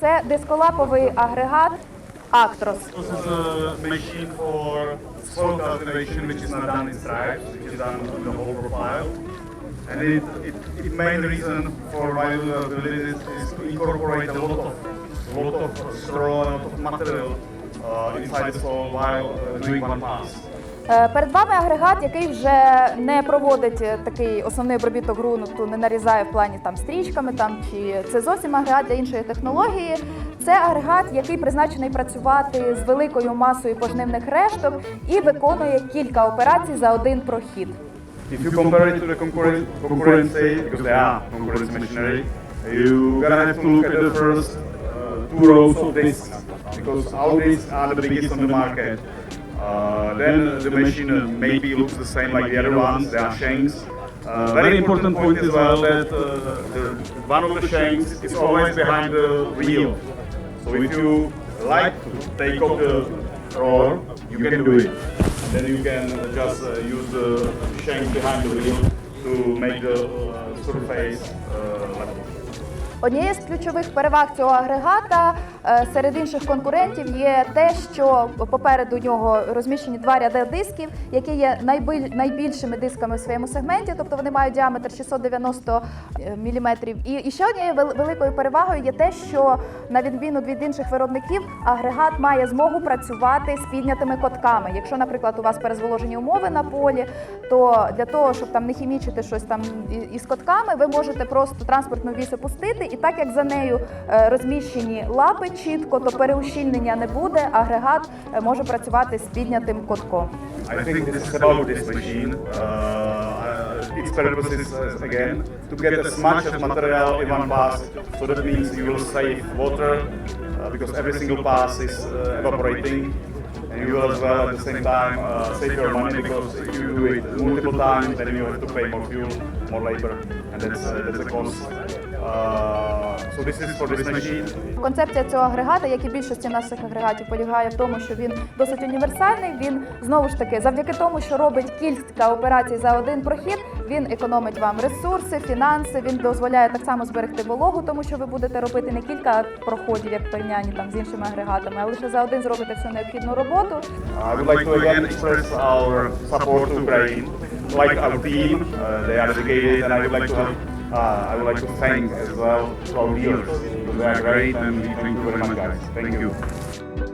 Це дисколаповий агрегат Actros. This. And it, it, it main reason for why we are doing this is to incorporate a lot of, a lot of straw, a lot of material uh, inside the soil while uh, doing one pass. Е, Перед вами агрегат, який вже не проводить е, такий основний обробіток ґрунту, не нарізає в плані там стрічками, там чи це зовсім агрегат для іншої технології. Це агрегат, який призначений працювати з великою масою пожнивних решток і виконує кілька операцій за один прохід. If you compare it to the concurrent, concurrency, because they are concurrent machinery, you gonna have to look at the first uh, two rows of discs, because all these are the biggest on the market. Uh, then the machine uh, maybe looks the same like the other ones, they are shanks. Uh, very important point as well that uh, the, one of the shanks is always behind the wheel. So if you like to take off the roller, you can do it. And then you can uh, just uh, use the shank behind the wheel to make the uh, surface uh. Однією з ключових переваг цього агрегата е, серед інших конкурентів є те, що попереду нього розміщені два ряди дисків, які є найбільшими дисками в своєму сегменті, тобто вони мають діаметр 690 мм. І, і ще однією великою перевагою є те, що на відміну від інших виробників, агрегат має змогу працювати з піднятими котками. Якщо, наприклад, у вас перезволожені умови на полі, то для того, щоб там не хімічити щось там із котками, ви можете просто транспортну вісь опустити, і так як за нею е, розміщені лапи чітко, то переущільнення не буде. Агрегат е, може працювати з піднятим котком. I think this is about this machine. Uh, its purpose is uh, again to get as much as material in one pass. So that means you will save water uh, because every single pass is uh, evaporating. And you as well at the same time uh, save your money because if you do it multiple times, then you have to pay more fuel, more labor, and that's uh, that's a cost. Uh, so this is for this machine. Концепція цього агрегата, як і більшості наших агрегатів, полягає в тому, що він досить універсальний. Він знову ж таки, завдяки тому, що робить кілька операцій за один прохід, він економить вам ресурси, фінанси. Він дозволяє так само зберегти вологу, тому що ви будете робити не кілька проходів, як порівнянні там з іншими агрегатами, а лише за один зробите всю необхідну роботу. I would like to again express our support to Ukraine, like our team. Uh, they are dedicated, and I would like to uh, I would like to thank as well to our viewers they are great, and thank you very much, guys. Thank you.